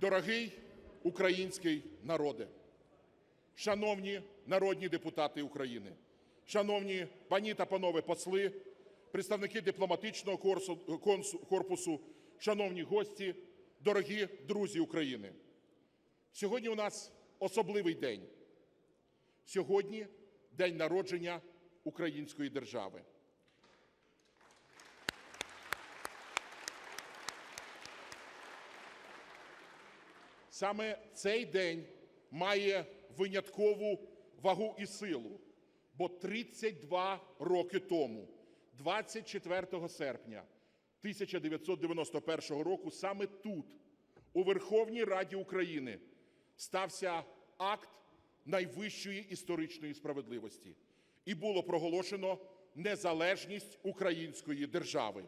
Дорогий український народе, шановні народні депутати України, шановні пані та панове посли, представники дипломатичного корпусу, шановні гості, дорогі друзі України. Сьогодні у нас особливий день. Сьогодні день народження української держави. Саме цей день має виняткову вагу і силу, бо 32 роки тому, 24 серпня 1991 року, саме тут, у Верховній Раді України, стався акт найвищої історичної справедливості і було проголошено незалежність української держави.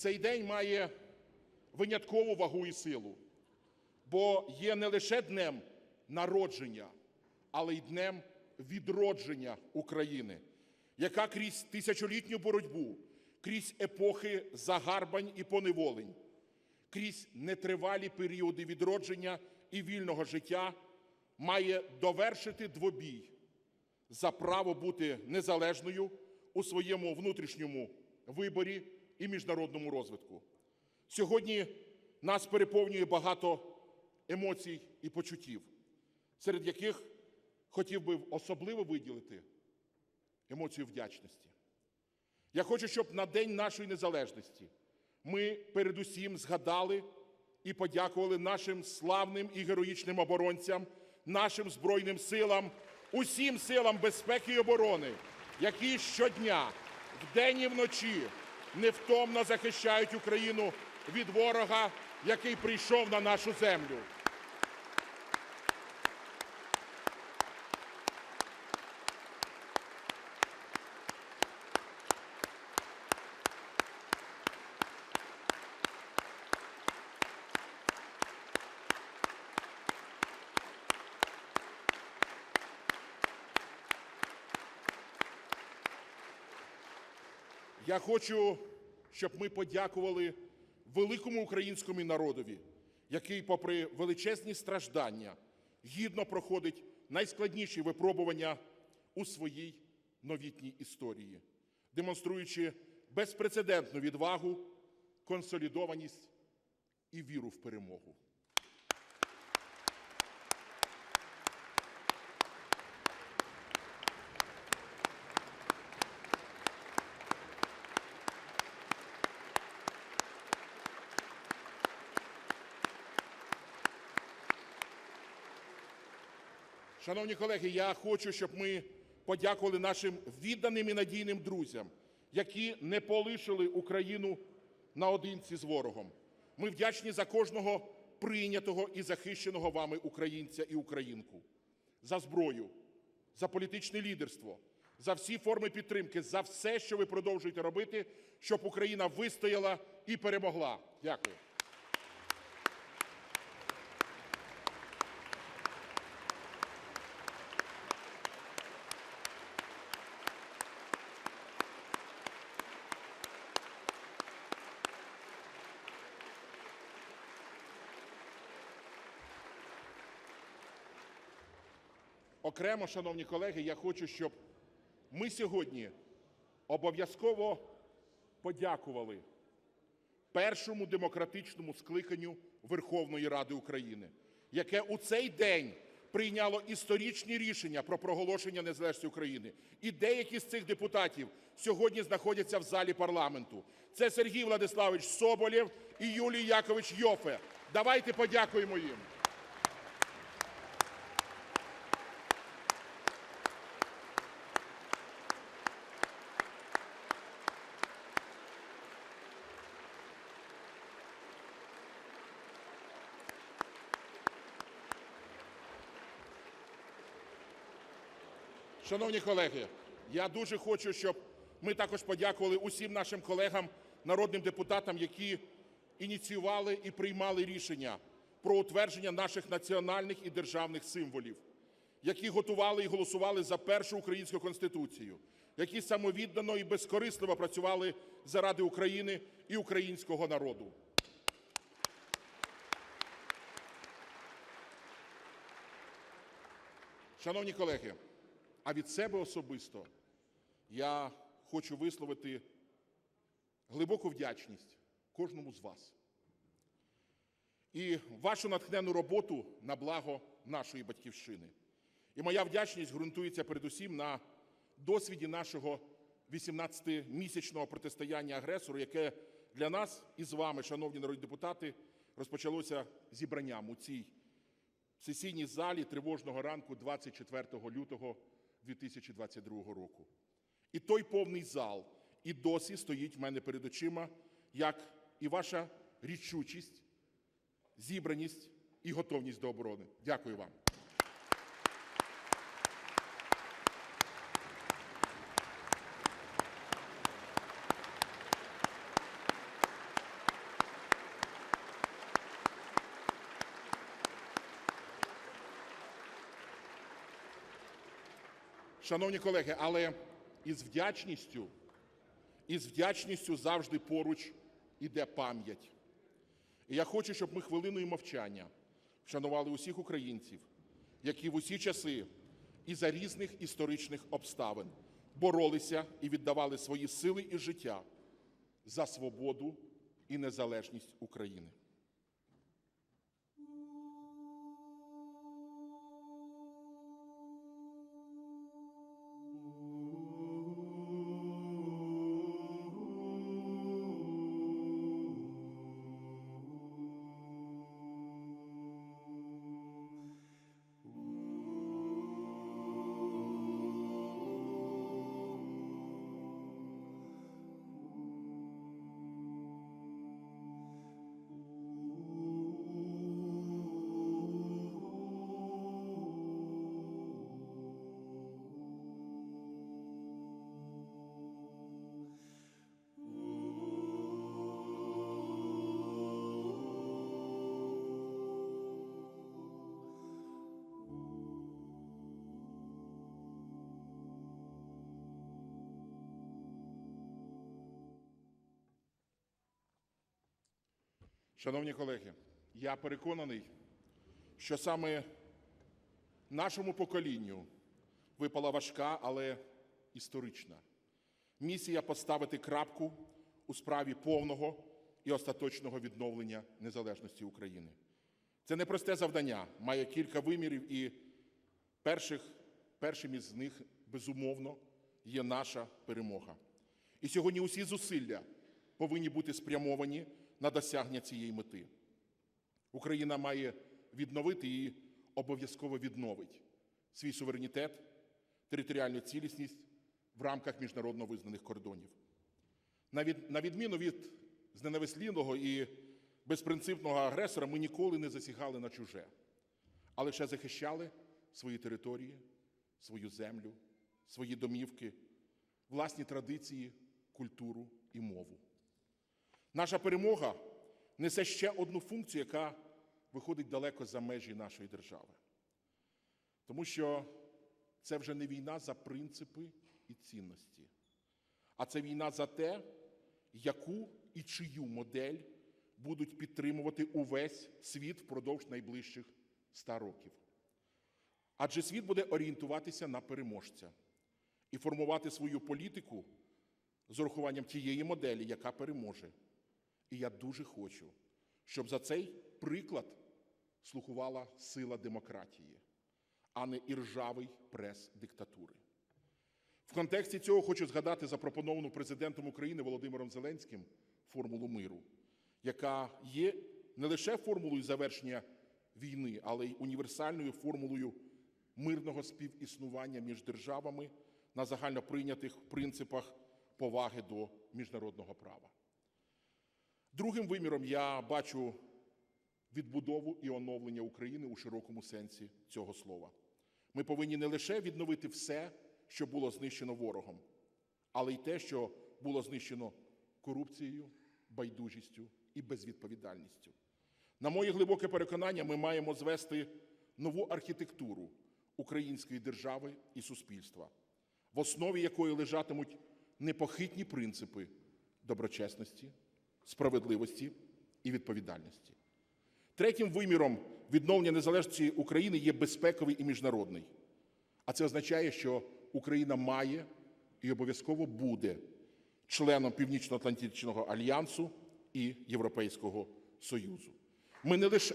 Цей день має виняткову вагу і силу, бо є не лише днем народження, але й днем відродження України, яка крізь тисячолітню боротьбу, крізь епохи загарбань і поневолень, крізь нетривалі періоди відродження і вільного життя має довершити двобій за право бути незалежною у своєму внутрішньому виборі і міжнародному розвитку. Сьогодні нас переповнює багато емоцій і почуттів, серед яких хотів би особливо виділити емоцію вдячності. Я хочу, щоб на День нашої незалежності ми передусім згадали і подякували нашим славним і героїчним оборонцям, нашим Збройним силам, усім силам безпеки і оборони, які щодня, вдень і вночі, невтомно захищають Україну від ворога, який прийшов на нашу землю. Я хочу, щоб ми подякували великому українському народові, який, попри величезні страждання, гідно проходить найскладніші випробування у своїй новітній історії, демонструючи безпрецедентну відвагу, консолідованість і віру в перемогу. Шановні колеги, я хочу, щоб ми подякували нашим відданим і надійним друзям, які не полишили Україну наодинці з ворогом. Ми вдячні за кожного прийнятого і захищеного вами українця і українку, за зброю, за політичне лідерство, за всі форми підтримки, за все, що ви продовжуєте робити, щоб Україна вистояла і перемогла. Дякую. Окремо, шановні колеги, я хочу, щоб ми сьогодні обов'язково подякували першому демократичному скликанню Верховної Ради України, яке у цей день прийняло історичні рішення про проголошення незалежності України. І деякі з цих депутатів сьогодні знаходяться в залі парламенту. Це Сергій Владиславович Соболєв і Юлій Якович Йофе. Давайте подякуємо їм. Шановні колеги, я дуже хочу, щоб Ми також подякували усім нашим колегам, народним депутатам, які ініціювали і приймали рішення про утвердження наших національних і державних символів, які готували і голосували за першу українську конституцію, які самовіддано і безкорисливо працювали заради України і українського народу. Шановні колеги, а від себе особисто я хочу висловити глибоку вдячність кожному з вас і вашу натхнену роботу на благо нашої батьківщини. І моя вдячність ґрунтується передусім на досвіді нашого 18-місячного протистояння агресору, яке для нас і з вами, шановні народні депутати, розпочалося зібранням у цій сесійній залі тривожного ранку 24 лютого 2022 року. І той повний зал і досі стоїть в мене перед очима, як і ваша рішучість, зібраність і готовність до оборони. Дякую вам. Шановні колеги, але із вдячністю, із вдячністю завжди поруч іде пам'ять. І я хочу, щоб ми хвилиною мовчання вшанували усіх українців, які в усі часи і за різних історичних обставин боролися і віддавали свої сили і життя за свободу і незалежність України. Шановні колеги, я переконаний, що саме нашому поколінню випала важка, але історична місія поставити крапку у справі повного і остаточного відновлення незалежності України. Це непросте завдання, має кілька вимірів, і перших, першим із них, безумовно, є наша перемога. І сьогодні усі зусилля повинні бути спрямовані на досягнення цієї мети. Україна має відновити і обов'язково відновить свій суверенітет, територіальну цілісність в рамках міжнародно визнаних кордонів. На відміну від зненавислівого і безпринципного агресора, ми ніколи не засягали на чуже, а лише захищали свої території, свою землю, свої домівки, власні традиції, культуру і мову. Наша перемога несе ще одну функцію, яка виходить далеко за межі нашої держави. Тому що це вже не війна за принципи і цінності, а це війна за те, яку і чию модель будуть підтримувати увесь світ впродовж найближчих ста років. Адже світ буде орієнтуватися на переможця і формувати свою політику з урахуванням тієї моделі, яка переможе. І я дуже хочу, щоб за цей приклад слухувала сила демократії, а не іржавий прес диктатури. В контексті цього хочу згадати запропоновану президентом України Володимиром Зеленським формулу миру, яка є не лише формулою завершення війни, але й універсальною формулою мирного співіснування між державами на загальноприйнятих принципах поваги до міжнародного права. Другим виміром я бачу відбудову і оновлення України у широкому сенсі цього слова. Ми повинні не лише відновити все, що було знищено ворогом, але й те, що було знищено корупцією, байдужістю і безвідповідальністю. На моє глибоке переконання, ми маємо звести нову архітектуру української держави і суспільства, в основі якої лежатимуть непохитні принципи доброчесності, справедливості і відповідальності. Третім виміром відновлення незалежності України є безпековий і міжнародний. А це означає, що Україна має і обов'язково буде членом Північно-Атлантичного альянсу і Європейського Союзу. Ми не лише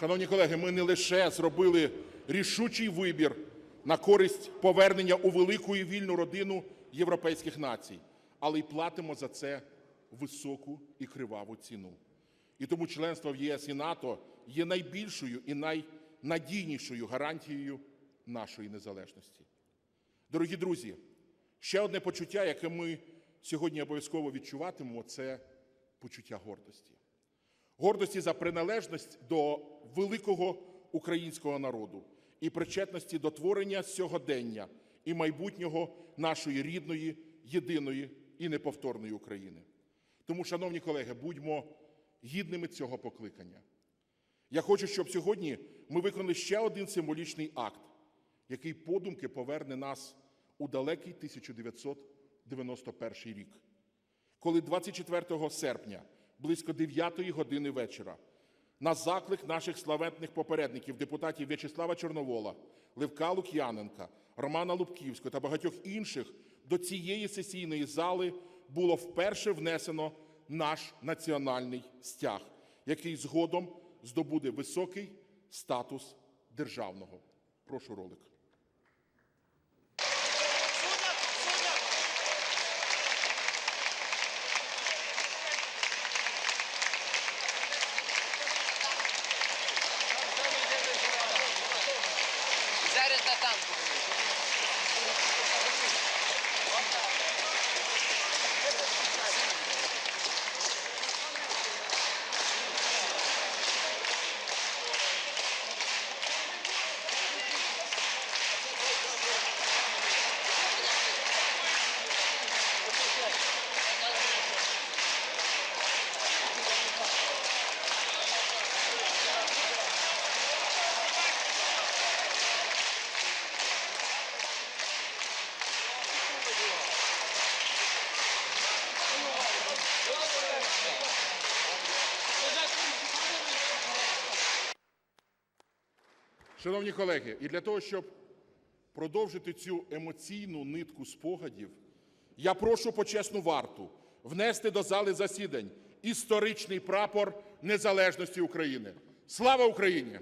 Шановні колеги, ми не лише зробили рішучий вибір на користь повернення у велику і вільну родину європейських націй, але й платимо за це високу і криваву ціну. І тому членство в ЄС і НАТО є найбільшою і найнадійнішою гарантією нашої незалежності. Дорогі друзі, ще одне почуття, яке ми сьогодні обов'язково відчуватимемо, це почуття гордості гордості за приналежність до великого українського народу і причетності до творення сьогодення і майбутнього нашої рідної, єдиної і неповторної України. Тому, шановні колеги, будьмо гідними цього покликання. Я хочу, щоб сьогодні ми виконали ще один символічний акт, який подумки поверне нас у далекий 1991 рік коли 24 серпня близько 9 години вечора на заклик наших славетних попередників, депутатів В'ячеслава Чорновола, Левка Лук'яненка, Романа Лубківського та багатьох інших до цієї сесійної зали було вперше внесено наш національний стяг, який згодом здобуде високий статус державного. Прошу ролик. Зараз на Шановні колеги, і для того, щоб продовжити цю емоційну нитку спогадів, я прошу почесну варту внести до зали засідань історичний прапор незалежності України. Слава Україні!